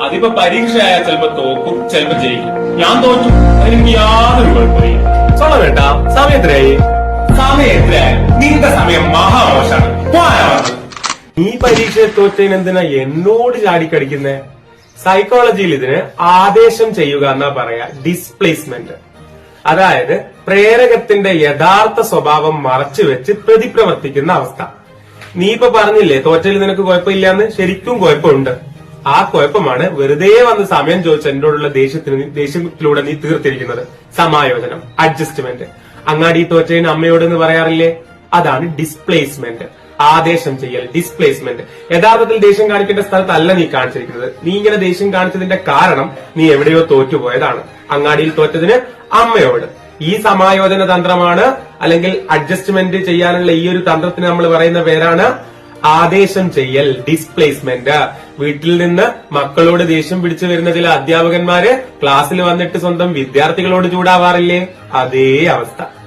അതിപ്പോ പരീക്ഷയായ ചിലപ്പോ തോക്കും ചിലപ്പോ ജയിക്കും. ഞാൻ തോറ്റു. അതിനെനിക്ക് യാതൊരു കുഴപ്പമില്ല. സോള വേണ്ട. സമയം എത്രയായി? സമയം എത്രയായി നിന്റെ സമയം. മഹാമോശാണ് നീ പരീക്ഷ തോറ്റതിന് എന്തിനാ എന്നോട് ചാടിക്കടിക്കുന്നേ? സൈക്കോളജിയിൽ ഇതിന് ആദേശം ചെയ്യുക എന്നാ പറയാ ഡിസ്പ്ലേസ്മെന്റ് അതായത് പ്രേരകത്തിന്റെ യഥാർത്ഥ സ്വഭാവം മറച്ചു വെച്ച് പ്രതിപ്രവർത്തിക്കുന്ന അവസ്ഥ. നീ ഇപ്പൊ പറഞ്ഞില്ലേ തോറ്റയിൽ നിനക്ക് കുഴപ്പമില്ലാന്ന്? ശരിക്കും കുഴപ്പമുണ്ട്. ആ കുഴപ്പമാണ് വെറുതെ വന്ന് സമയം ചോദിച്ച എന്നോടുള്ള ദേഷ്യത്തിന് ദേഷ്യത്തിലൂടെ നീ തീർത്തിരിക്കുന്നത്. സമായോജനം അഡ്ജസ്റ്റ്മെന്റ് അങ്ങാടി തോറ്റേന് അമ്മയോട് എന്ന് പറയാറില്ലേ? അതാണ് ഡിസ്പ്ലേസ്മെന്റ് ആദേശം ചെയ്യൽ ഡിസ്പ്ലേസ്മെന്റ് യഥാർത്ഥത്തിൽ ദേഷ്യം കാണിക്കേണ്ട സ്ഥലത്തല്ല നീ കാണിച്ചിരിക്കുന്നത്. നീ ഇങ്ങനെ ദേഷ്യം കാണിച്ചതിന്റെ കാരണം നീ എവിടെയോ തോറ്റുപോയതാണ് അങ്ങാടിയിൽ തോറ്റതിന് അമ്മയോട്. ഈ സമായോജന തന്ത്രമാണ് അല്ലെങ്കിൽ അഡ്ജസ്റ്റ്മെന്റ് ചെയ്യാനുള്ള ഈ ഒരു തന്ത്രത്തിന് നമ്മൾ പറയുന്ന പേരാണ് ആദേശം ചെയ്യൽ ഡിസ്പ്ലേസ്മെന്റ് വീട്ടിൽ നിന്ന് മക്കളോട് ദേഷ്യം പിടിച്ചു വരുന്ന ചില അധ്യാപകന്മാര് ക്ലാസ്സിൽ വന്നിട്ട് സ്വന്തം വിദ്യാർത്ഥികളോട് ചൂടാവാറില്ലേ? അതേ അവസ്ഥ.